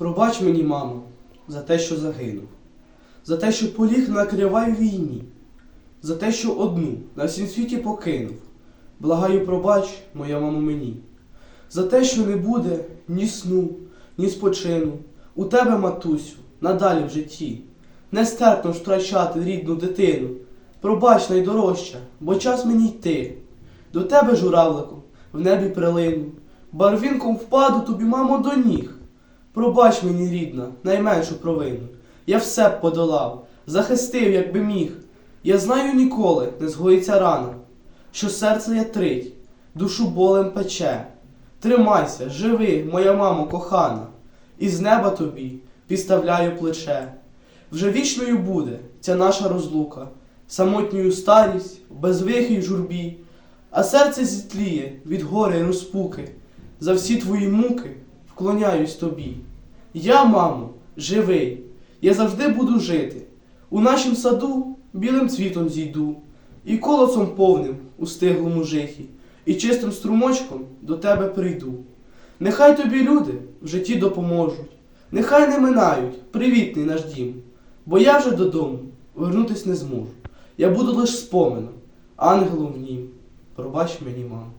Пробач мені, мамо, за те, що загинув, за те, що поліг на кривавій війні, за те, що одну на всім світі покинув. Благаю, пробач, моя мамо, мені, за те, що не буде ні сну, ні спочину. У тебе, матусю, надалі в житті. Нестерпно ж втрачати рідну дитину. Пробач найдорожча, бо час мені йти. До тебе, журавлику, в небі прилину. Барвінком впаду тобі, мамо, до ніг. Пробач мені, рідна, найменшу провину. Я все б подолав, захистив, як би міг. Я знаю ніколи не згоїться рана, що серце ятрить, душу болем пече. Тримайся, живи, моя мамо кохана, і з неба тобі підставляю плече. Вже вічною буде ця наша розлука, самотньою старість, без вихи й журбі, а серце зітліє від горя й розпуки. За всі твої муки вклоняюсь тобі. Я, мамо, живий, я завжди буду жити. У нашім саду білим цвітом зійду, і колосом повним у стиглому жихі, і чистим струмочком до тебе прийду. Нехай тобі люди в житті допоможуть, нехай не минають привітний наш дім, бо я вже додому вернутись не зможу. Я буду лиш споменом, ангелом в нім. Пробач мені, мамо.